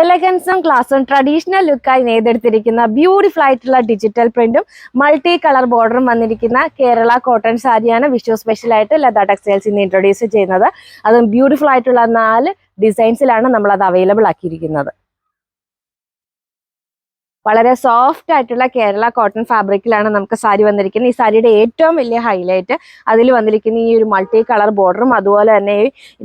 എലഗൻസും ക്ലാസും ട്രഡീഷണൽ ലുക്കായി നെയ്തെടുത്തിരിക്കുന്ന ബ്യൂട്ടിഫുൾ ആയിട്ടുള്ള ഡിജിറ്റൽ പ്രിന്റും മൾട്ടി കളർ ബോർഡറും വന്നിരിക്കുന്ന കേരള കോട്ടൺ സാരിയാണ് വിഷു സ്പെഷ്യൽ ആയിട്ട് ലത ടെക്സ്റ്റൈൽസ് ഇന്ന് ഇൻട്രൊഡ്യൂസ് ചെയ്യുന്നത്. അതും ബ്യൂട്ടിഫുൾ ആയിട്ടുള്ള നാല് ഡിസൈൻസിലാണ് നമ്മൾ അത് അവൈലബിൾ ആക്കിയിരിക്കുന്നത്. വളരെ സോഫ്റ്റ് ആയിട്ടുള്ള കേരള കോട്ടൺ ഫാബ്രിക്കിലാണ് നമുക്ക് സാരി വന്നിരിക്കുന്നത്. ഈ സാരിയുടെ ഏറ്റവും വലിയ ഹൈലൈറ്റ് അതിൽ വന്നിരിക്കുന്ന ഈ ഒരു മൾട്ടി കളർ ബോർഡറും അതുപോലെ തന്നെ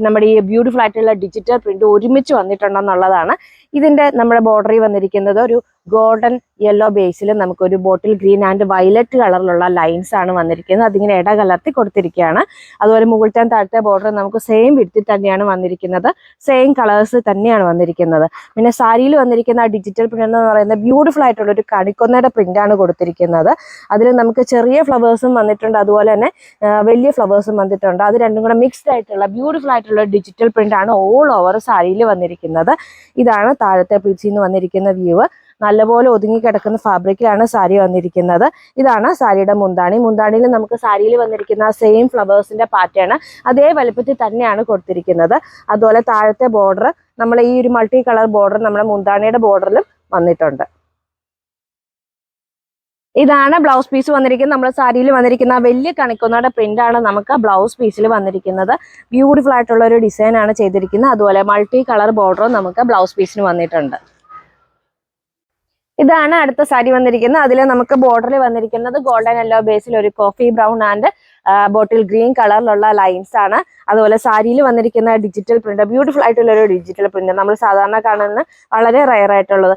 നമ്മുടെ ഈ ബ്യൂട്ടിഫുൾ ആയിട്ടുള്ള ഡിജിറ്റൽ പ്രിന്റ് ഒരുമിച്ച് വന്നിട്ടുണ്ടെന്നുള്ളതാണ്. ഇതിന്റെ നമ്മുടെ ബോർഡറിൽ വന്നിരിക്കുന്നത് ഒരു ഗോൾഡൻ യെല്ലോ ബേസിൽ നമുക്കൊരു ബോട്ടിൽ ഗ്രീൻ ആൻഡ് വയലറ്റ് കളറിലുള്ള ലൈൻസ് ആണ് വന്നിരിക്കുന്നത്. അതിങ്ങനെ ഇട കലർത്തി കൊടുത്തിരിക്കുകയാണ്. അതുപോലെ മുകളിലത്തെ താഴത്തെ ബോർഡർ നമുക്ക് സെയിം വിടുത്തി തന്നെയാണ് വന്നിരിക്കുന്നത്. സെയിം കളേഴ്സ് തന്നെയാണ് വന്നിരിക്കുന്നത്. പിന്നെ സാരിയിൽ വന്നിരിക്കുന്ന ഡിജിറ്റൽ പ്രിന്റ് എന്ന് പറയുന്ന ബ്യൂട്ടിഫുൾ ആയിട്ടുള്ള ഒരു കണിക്കൊന്നയുടെ ആണ് കൊടുത്തിരിക്കുന്നത്. അതിൽ നമുക്ക് ചെറിയ ഫ്ലവേഴ്സും വന്നിട്ടുണ്ട്. അതുപോലെ തന്നെ വലിയ ഫ്ലവേഴ്സും വന്നിട്ടുണ്ട്. അത് രണ്ടും കൂടെ മിക്സ്ഡ് ആയിട്ടുള്ള ബ്യൂട്ടിഫുൾ ആയിട്ടുള്ള ഡിജിറ്റൽ പ്രിന്റ് ആണ് ഓൾ ഓവർ സാരിയിൽ വന്നിരിക്കുന്നത്. ഇതാണ് താഴത്തെ പിടിച്ചിൽ നിന്ന് വന്നിരിക്കുന്ന വ്യൂ നല്ലപോലെ ഒതുങ്ങി കിടക്കുന്ന ഫാബ്രിക്കിലാണ് സാരി വന്നിരിക്കുന്നത്. ഇതാണ് സാരിയുടെ മുന്താണി. മുന്താണിയിൽ നമുക്ക് സാരിയിൽ വന്നിരിക്കുന്ന സെയിം ഫ്ലവേഴ്സിന്റെ പാറ്റേൺ അതേ വലുപ്പത്തിൽ തന്നെയാണ് കൊടുത്തിരിക്കുന്നത്. അതുപോലെ താഴത്തെ ബോർഡർ നമ്മൾ ഈ ഒരു മൾട്ടി കളർ ബോർഡർ നമ്മുടെ മുന്താണിയുടെ ബോർഡറിലും വന്നിട്ടുണ്ട്. ഇതാണ് ബ്ലൗസ് പീസ് വന്നിരിക്കുന്നത്. നമ്മുടെ സാരിയിൽ വന്നിരിക്കുന്ന വലിയ കണിക്കൊന്നയുടെ പ്രിന്റ് ആണ് നമുക്ക് ബ്ലൗസ് പീസിൽ വന്നിരിക്കുന്നത്. ബ്യൂട്ടിഫുൾ ആയിട്ടുള്ള ഒരു ഡിസൈൻ ആണ് ചെയ്തിരിക്കുന്നത്. അതുപോലെ മൾട്ടി കളർ ബോർഡറും നമുക്ക് ബ്ലൗസ് പീസിന് വന്നിട്ടുണ്ട്. ഇതാണ് അടുത്ത സാരി വന്നിരിക്കുന്നത്. അതിൽ നമുക്ക് ബോർഡറിൽ വന്നിരിക്കുന്നത് ഗോൾഡൻ യെല്ലോ ബേസിൽ ഒരു coffee brown and bottle green കളറിലുള്ള ലൈൻസ് ആണ്. അതുപോലെ സാരിയിൽ വന്നിരിക്കുന്ന ഡിജിറ്റൽ പ്രിന്റ് ബ്യൂട്ടിഫുൾ ആയിട്ടുള്ള ഒരു ഡിജിറ്റൽ പ്രിന്റ് നമ്മൾ സാധാരണ കാണുന്ന വളരെ റയർ ആയിട്ടുള്ളത്.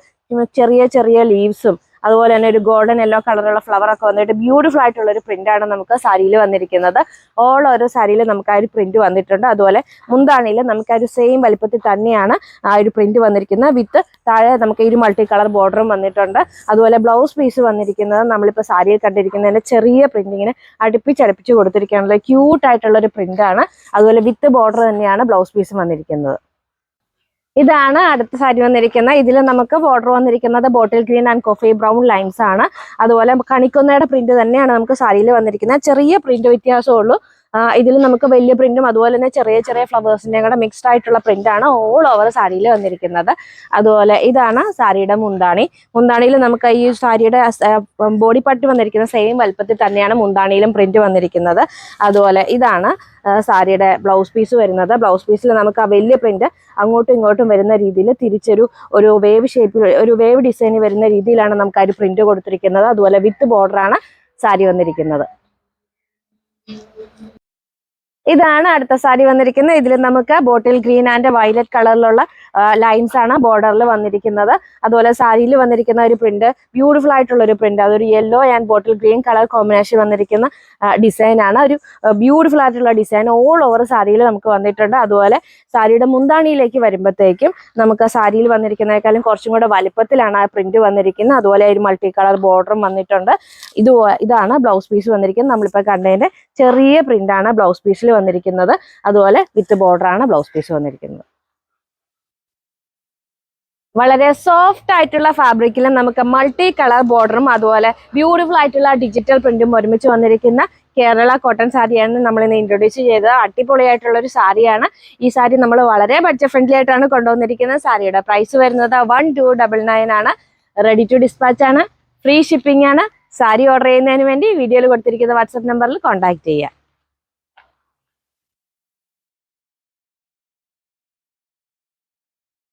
ചെറിയ ചെറിയ ലീവ്സും അതുപോലെ തന്നെ ഒരു ഗോൾഡൻ യെല്ലോ കളറുള്ള ഫ്ലവർ ഒക്കെ വന്നിട്ട് ബ്യൂട്ടിഫുൾ ആയിട്ടുള്ള ഒരു പ്രിന്റ് ആണ് നമുക്ക് സാരിയിൽ വന്നിരിക്കുന്നത്. ഓൾ ഓരോ സാരിയിൽ നമുക്ക് ആ ഒരു പ്രിന്റ് വന്നിട്ടുണ്ട്. അതുപോലെ മുന്താണിയിൽ നമുക്ക് ആ ഒരു സെയിം വലിപ്പത്തിൽ തന്നെയാണ് ആ ഒരു പ്രിന്റ് വന്നിരിക്കുന്നത്. വിത്ത് താഴെ നമുക്ക് ഈ മൾട്ടി കളർ ബോർഡറും വന്നിട്ടുണ്ട്. അതുപോലെ ബ്ലൗസ് പീസ് വന്നിരിക്കുന്നത് നമ്മളിപ്പോൾ സാരിയിൽ കണ്ടിരിക്കുന്നതിന്റെ ചെറിയ പ്രിന്റിങ്ങിന് അടുപ്പിച്ചടുപ്പിച്ച് കൊടുത്തിരിക്കുകയാണല്ലോ ക്യൂട്ടായിട്ടുള്ള ഒരു പ്രിന്റ് ആണ്. അതുപോലെ വിത്ത് ബോർഡർ തന്നെയാണ് ബ്ലൗസ് പീസ് വന്നിരിക്കുന്നത്. ഇതാണ് അടുത്ത സാരി വന്നിരിക്കുന്നത് ഇതിൽ നമുക്ക് ബോർഡർ വന്നിരിക്കുന്നത് bottle green and coffee brown lines ആണ്. അതുപോലെ കണിക്കൊന്നയുടെ പ്രിന്റ് തന്നെയാണ് നമുക്ക് സാരിയിൽ വന്നിരിക്കുന്നത്. ചെറിയ പ്രിന്റ് വ്യത്യാസമേ ഉള്ളൂ. ഇതിൽ നമുക്ക് വലിയ പ്രിന്റും അതുപോലെ തന്നെ ചെറിയ ചെറിയ ഫ്ലവേഴ്സിന്റെ കൂടെ മിക്സ്ഡ് ആയിട്ടുള്ള പ്രിന്റാണ് ഓൾ ഓവർ സാരിയിൽ വന്നിരിക്കുന്നത്. അതുപോലെ ഇതാണ് സാരിയുടെ മുന്താണി. മുന്താണിയിൽ നമുക്ക് ഈ സാരിയുടെ ബോഡി പാർട്ട് വന്നിരിക്കുന്ന സെയിം വലുപ്പത്തിൽ തന്നെയാണ് മുന്താണിയിലും പ്രിന്റ് വന്നിരിക്കുന്നത്. അതുപോലെ ഇതാണ് സാരിയുടെ ബ്ലൗസ് പീസ് വരുന്നത്. ബ്ലൗസ് പീസിൽ നമുക്ക് ആ വലിയ പ്രിന്റ് അങ്ങോട്ടും ഇങ്ങോട്ടും വരുന്ന രീതിയിൽ തിരിച്ചൊരു ഒരു വേവ് ഷേപ്പിൽ ഒരു വേവ് ഡിസൈൻ വരുന്ന രീതിയിലാണ് നമുക്ക് ആ ഒരു പ്രിന്റ് കൊടുത്തിരിക്കുന്നത്. അതുപോലെ വിത്ത് ബോർഡറാണ് സാരി വന്നിരിക്കുന്നത്. ഇതാണ് അടുത്ത സാരി വന്നിരിക്കുന്നത്. ഇതിൽ നമുക്ക് ബോട്ടിൽ ഗ്രീൻ ആൻഡ് വയലറ്റ് കളറിലുള്ള ലൈൻസ് ആണ് ബോർഡറിൽ വന്നിരിക്കുന്നത്. അതുപോലെ സാരിയിൽ വന്നിരിക്കുന്ന ഒരു പ്രിന്റ് ബ്യൂട്ടിഫുൾ ആയിട്ടുള്ള ഒരു പ്രിന്റ് അതൊരു yellow and bottle green colour combination വന്നിരിക്കുന്ന ഡിസൈൻ ആണ്. ഒരു ബ്യൂട്ടിഫുൾ ആയിട്ടുള്ള ഡിസൈൻ ഓൾ ഓവർ സാരിയിൽ നമുക്ക് വന്നിട്ടുണ്ട്. അതുപോലെ സാരിയുടെ മുന്താണിയിലേക്ക് വരുമ്പോഴത്തേക്കും നമുക്ക് സാരിയിൽ വന്നിരിക്കുന്നതിനേക്കാളും കുറച്ചും കൂടെ വലുപ്പത്തിലാണ് ആ പ്രിന്റ് വന്നിരിക്കുന്നത്. അതുപോലെ ഒരു മൾട്ടി കളർ ബോർഡറും വന്നിട്ടുണ്ട്. ഇത് ഇതാണ് ബ്ലൗസ് പീസ് വന്നിരിക്കുന്നത്. നമ്മളിപ്പോൾ കണ്ടതിന്റെ ചെറിയ പ്രിന്റ് ആണ് ബ്ലൗസ് പീസിൽ വന്നിരിക്കുന്നത്. അതുപോലെ വിത്ത് ബോർഡർ ആണ് ബ്ലൗസ് പീസ് വന്നിരിക്കുന്നത്. വളരെ സോഫ്റ്റ് ആയിട്ടുള്ള ഫാബ്രിക്കിലും നമുക്ക് മൾട്ടി കളർ ബോർഡറും അതുപോലെ ബ്യൂട്ടിഫുൾ ആയിട്ടുള്ള ഡിജിറ്റൽ പ്രിന്റും ഒരുമിച്ച് വന്നിരിക്കുന്ന കേരള കോട്ടൺ സാരിയാണ് നമ്മൾ ഇന്ന് ഇൻട്രൊഡ്യൂസ് ചെയ്തത്. അടിപൊളിയായിട്ടുള്ള ഒരു സാരിയാണ്. ഈ സാരി നമ്മൾ വളരെ ബഡ്ജറ്റ് ഫ്രണ്ട്ലി ആയിട്ടാണ് കൊണ്ടുവന്നിരിക്കുന്നത്. സാരിയുടെ പ്രൈസ് വരുന്നത് വൺ ടു ഡബിൾ നയൻ ആണ്. റെഡി ടു ഡിസ്പാച്ച് ആണ്. ഫ്രീ ഷിപ്പിംഗ് ആണ്. സാരി ഓർഡർ ചെയ്യുന്നതിന് വേണ്ടി വീഡിയോയിൽ കൊടുത്തിരിക്കുന്ന വാട്സപ്പ് നമ്പറിൽ കോൺടാക്ട് ചെയ്യുക.